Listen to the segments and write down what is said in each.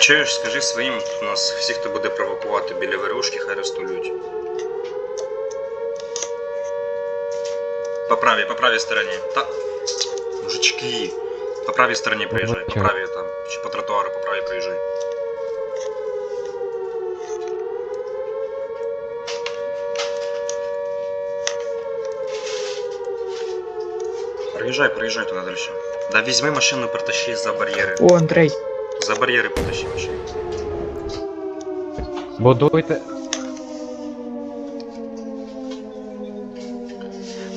Чуєш, скажи своїм, у нас всі, хто буде провокувати біля верушки, хай розтулюють. По правій, по правій стороні. Та. Мужички. По правій стороні приїжджай, по правій там. Чи по тротуару, по правій приїжджай. Приїжджай, приїжджай туди далі. Да візьми машину, притащи за бар'єри. О, Андрей. За бар'єри потащи машину. Будуйте.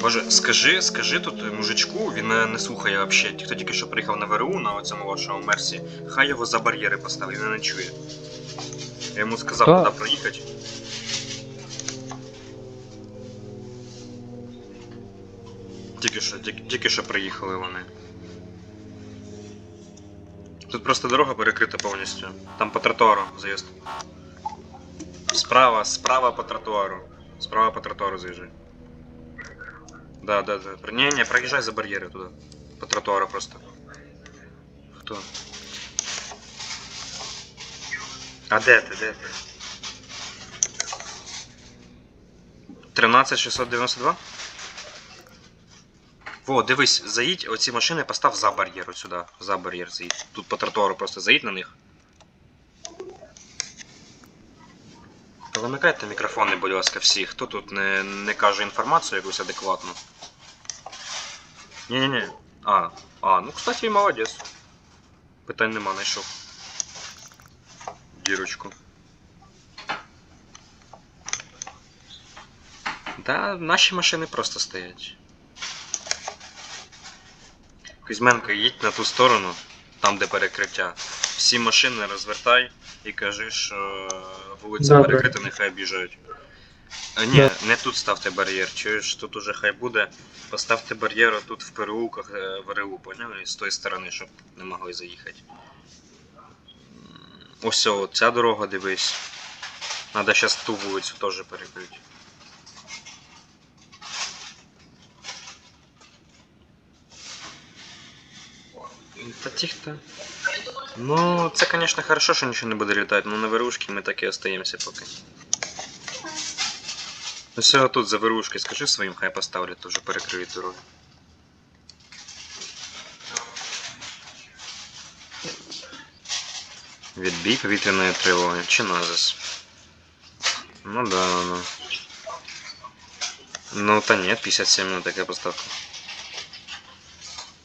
Боже, скажи, скажи тут мужичку, він не слухає взагалі. Ті, хто тільки що приїхав на ВРУ на цьому вашому мерсі, хай його за бар'єри поставить, він не чує. Я йому сказав, куди проїхати. Тільки що, тільки, тільки що приїхали вони. Тут просто дорога перекрита повністю. Там по тротуару заїзд. Справа, справа по тротуару. Справа по тротуару заїжджай. Да, да, да. Не, не, проезжай за барьеры туда. По тротуару просто. Хто? А де ти, де ти? 13692? Во, дивись, заїдь, оці машини постав за бар'єр, от сюди, за бар'єр заїдь. Тут по тротуару просто заїдь на них. Вимикайте мікрофони, будь ласка, всі. Хто тут не, не каже інформацію якусь адекватну? Ні-ні-ні. А, а, ну кстати, молодець. Питань нема, знайшов. Дірочку. Да, наші машини просто стоять. Кузьменко, їдь на ту сторону, там де перекриття. Всі машини розвертай і кажи, що вулиця Добре. перекрита, нехай біжають. А, ні, не тут ставте бар'єр, чуєш, тут уже хай буде. Поставте бар'єр тут в переулках е, в РУ, поняли? З тої сторони, щоб не могли заїхати. М, Ось о, ця дорога, дивись. Надо зараз ту вулицю теж перекрити. Та тихо. Ну, це, конечно, хорошо, що нічого не буде літати, но на вирушки ми так і остаємося поки. Ну все, тут за вирушки скажи своїм, хай поставлять, теж перекриють дорогу. Відбій повітряної тривоги. Чи назис? Ну да, ну. Ну та нет, 57 минут такая поставка.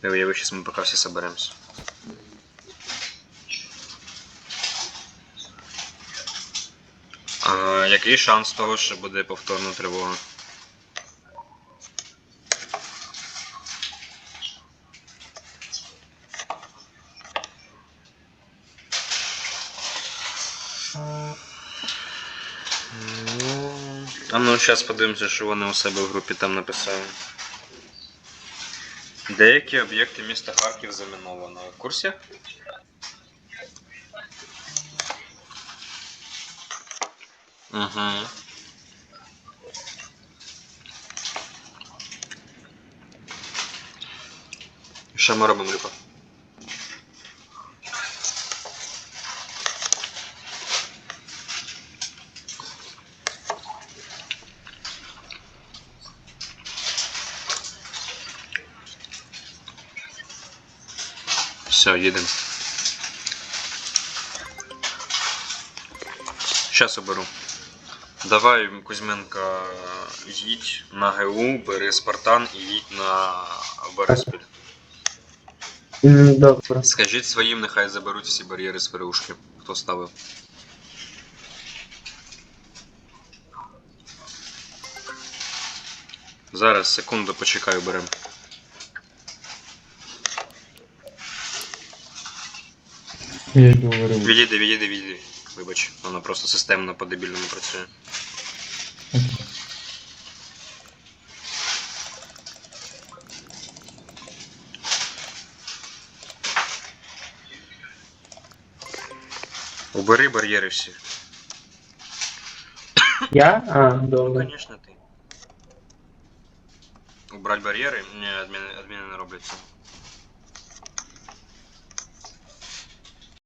Давай, я сейчас мы пока все соберемся. А, який шанс того, що буде повторна тривога? Ну, А ну зараз подивимося, що вони у себе в групі там написали. Деякі об'єкти міста Харків заміновано. В курсі? Угу. Що ми робимо, Люка? Все, їдемо. Щас оберу. Давай, Кузьменко, їдь на ГУ, бери Спартан і їдь на Бориспіль. Добре. Скажіть своїм, нехай заберуть всі бар'єри з ВРУшки, хто ставив. Зараз, секунду, почекаю, берем. Я ж говорю. Відійди, відійди, відійди. Вибач, вона просто системно по-дебільному працює. Убери бар'єри всі. Я? А, Ну, добре. конечно, ты. Убрать барьеры? Не, админы, админы не роблять це.